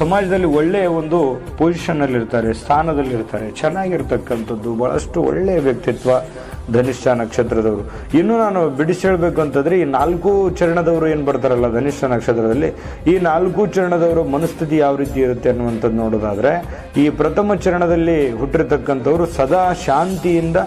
ಸಮಾಜದಲ್ಲಿ ಒಳ್ಳೆಯ ಒಂದು ಪೊಸಿಷನ್ ಇರ್ತಾರೆ ಸ್ಥಾನದಲ್ಲಿ ಇರ್ತಾರೆ ಚೆನ್ನಾಗಿರ್ತಕ್ಕಂಥದ್ದು, ಬಹಳಷ್ಟು ಒಳ್ಳೆಯ ವ್ಯಕ್ತಿತ್ವ ಧನಿಷ್ಠ ನಕ್ಷತ್ರದವರು. ಇನ್ನು ನಾನು ಬಿಡಿಸಿ ಹೇಳ್ಬೇಕು ಅಂತಂದ್ರೆ, ಈ ನಾಲ್ಕು ಚರಣದವರು ಏನು ಬರ್ತಾರಲ್ಲ ಧನಿಷ್ಠ ನಕ್ಷತ್ರದಲ್ಲಿ, ಈ ನಾಲ್ಕು ಚರಣದವರ ಮನಸ್ಥಿತಿ ಯಾವ ರೀತಿ ಇರುತ್ತೆ ಅನ್ನುವಂಥದ್ದು ನೋಡೋದಾದ್ರೆ, ಈ ಪ್ರಥಮ ಚರಣದಲ್ಲಿ ಹುಟ್ಟಿರ್ತಕ್ಕಂಥವ್ರು ಸದಾ ಶಾಂತಿಯಿಂದ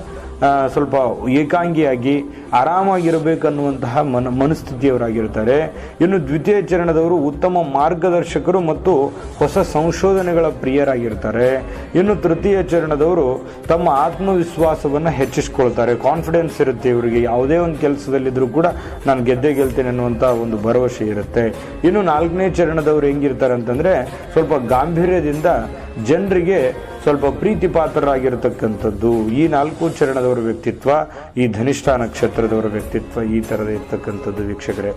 ಸ್ವಲ್ಪ ಏಕಾಂಗಿಯಾಗಿ ಆರಾಮಾಗಿರಬೇಕನ್ನುವಂತಹ ಮನ ಮನಸ್ಥಿತಿಯವರಾಗಿರ್ತಾರೆ. ಇನ್ನು ದ್ವಿತೀಯ ಚರಣದವರು ಉತ್ತಮ ಮಾರ್ಗದರ್ಶಕರು ಮತ್ತು ಹೊಸ ಸಂಶೋಧನೆಗಳ ಪ್ರಿಯರಾಗಿರ್ತಾರೆ. ಇನ್ನು ತೃತೀಯ ಚರಣದವರು ತಮ್ಮ ಆತ್ಮವಿಶ್ವಾಸವನ್ನು ಹೆಚ್ಚಿಸ್ಕೊಳ್ತಾರೆ. ಕಾನ್ಫಿಡೆನ್ಸ್ ಇರುತ್ತೆ ಇವರಿಗೆ. ಯಾವುದೇ ಒಂದು ಕೆಲಸದಲ್ಲಿದ್ದರೂ ಕೂಡ ನಾನು ಗೆದ್ದೆ ಗೆಲ್ತೇನೆ ಅನ್ನುವಂಥ ಒಂದು ಭರವಸೆ ಇರುತ್ತೆ. ಇನ್ನು ನಾಲ್ಕನೇ ಚರಣದವರು ಹೆಂಗಿರ್ತಾರೆ ಅಂತಂದರೆ ಸ್ವಲ್ಪ ಗಾಂಭೀರ್ಯದಿಂದ ಜನರಿಗೆ ಸ್ವಲ್ಪ ಪ್ರೀತಿ ಪಾತ್ರರಾಗಿರ್ತಕ್ಕಂಥದ್ದು ಈ ನಾಲ್ಕು ಚರಣದವರ ವ್ಯಕ್ತಿತ್ವ, ಈ ಧನಿಷ್ಠ ನಕ್ಷತ್ರದವರ ವ್ಯಕ್ತಿತ್ವ ಈ ಥರದ ಇರ್ತಕ್ಕಂಥದ್ದು ವೀಕ್ಷಕರೇ.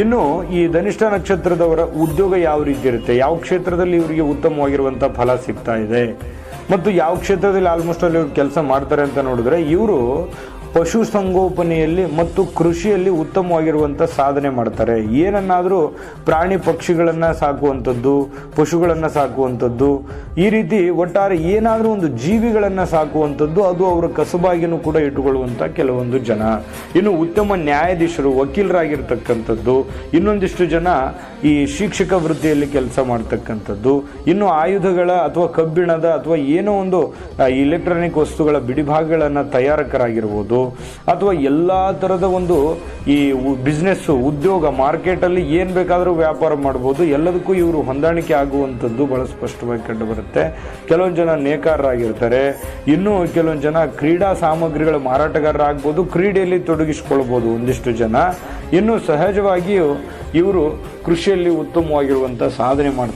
ಇನ್ನು ಈ ಧನಿಷ್ಠ ನಕ್ಷತ್ರದವರ ಉದ್ಯೋಗ ಯಾವ ರೀತಿ ಇರುತ್ತೆ? ಯಾವ ಕ್ಷೇತ್ರದಲ್ಲಿ ಇವರಿಗೆ ಉತ್ತಮವಾಗಿರುವಂಥ ಫಲ ಸಿಗ್ತಾ ಇದೆ? ಮತ್ತು ಯಾವ ಕ್ಷೇತ್ರದಲ್ಲಿ ಆಲ್ಮೋಸ್ಟ್ ಅಲ್ಲಿ ಕೆಲಸ ಮಾಡ್ತಾರೆ ಅಂತ ನೋಡಿದ್ರೆ, ಇವರು ಪಶು ಸಂಗೋಪನೆಯಲ್ಲಿ ಮತ್ತು ಕೃಷಿಯಲ್ಲಿ ಉತ್ತಮವಾಗಿರುವಂಥ ಸಾಧನೆ ಮಾಡ್ತಾರೆ. ಏನನ್ನಾದರೂ ಪ್ರಾಣಿ ಪಕ್ಷಿಗಳನ್ನು ಸಾಕುವಂಥದ್ದು, ಪಶುಗಳನ್ನು ಸಾಕುವಂಥದ್ದು, ಈ ರೀತಿ ಒಟ್ಟಾರೆ ಏನಾದರೂ ಒಂದು ಜೀವಿಗಳನ್ನು ಸಾಕುವಂಥದ್ದು, ಅದು ಅವರ ಕಸುಬಾಗಿನೂ ಕೂಡ ಇಟ್ಟುಕೊಳ್ಳುವಂಥ ಕೆಲವೊಂದು ಜನ. ಇನ್ನು ಉತ್ತಮ ನ್ಯಾಯಾಧೀಶರು, ವಕೀಲರಾಗಿರ್ತಕ್ಕಂಥದ್ದು, ಇನ್ನೊಂದಿಷ್ಟು ಜನ ಈ ಶಿಕ್ಷಕ ವೃತ್ತಿಯಲ್ಲಿ ಕೆಲಸ ಮಾಡ್ತಕ್ಕಂಥದ್ದು, ಇನ್ನು ಆಯುಧಗಳ ಅಥವಾ ಕಬ್ಬಿಣದ ಅಥವಾ ಏನೋ ಒಂದು ಇಲೆಕ್ಟ್ರಾನಿಕ್ ವಸ್ತುಗಳ ಬಿಡಿಭಾಗಗಳನ್ನು ತಯಾರಕರಾಗಿರ್ಬೋದು ಅಥವಾ ಎಲ್ಲ ಥರದ ಒಂದು ಈ ಬಿಸ್ನೆಸ್ ಉದ್ಯೋಗ ಮಾರ್ಕೆಟಲ್ಲಿ ಏನು ಬೇಕಾದರೂ ವ್ಯಾಪಾರ ಮಾಡ್ಬೋದು. ಎಲ್ಲದಕ್ಕೂ ಇವರು ಹೊಂದಾಣಿಕೆ ಆಗುವಂಥದ್ದು ಬಹಳ ಸ್ಪಷ್ಟವಾಗಿ ಕಂಡು ಬರುತ್ತೆ ಕೆಲವೊಂದು ಜನ ನೇಕಾರರಾಗಿರ್ತಾರೆ. ಇನ್ನು ಕೆಲವೊಂದು ಜನ ಕ್ರೀಡಾ ಸಾಮಗ್ರಿಗಳ ಮಾರಾಟಗಾರರಾಗ್ಬೋದು. ಕ್ರೀಡೆಯಲ್ಲಿ ತೊಡಗಿಸ್ಕೊಳ್ಬೋದು ಒಂದಿಷ್ಟು ಜನ. ಇನ್ನು ಸಹಜವಾಗಿಯೂ ಇವರು ಕೃಷಿಯಲ್ಲಿ ಉತ್ತಮವಾಗಿರುವಂಥ ಸಾಧನೆ ಮಾಡ್ತಾರೆ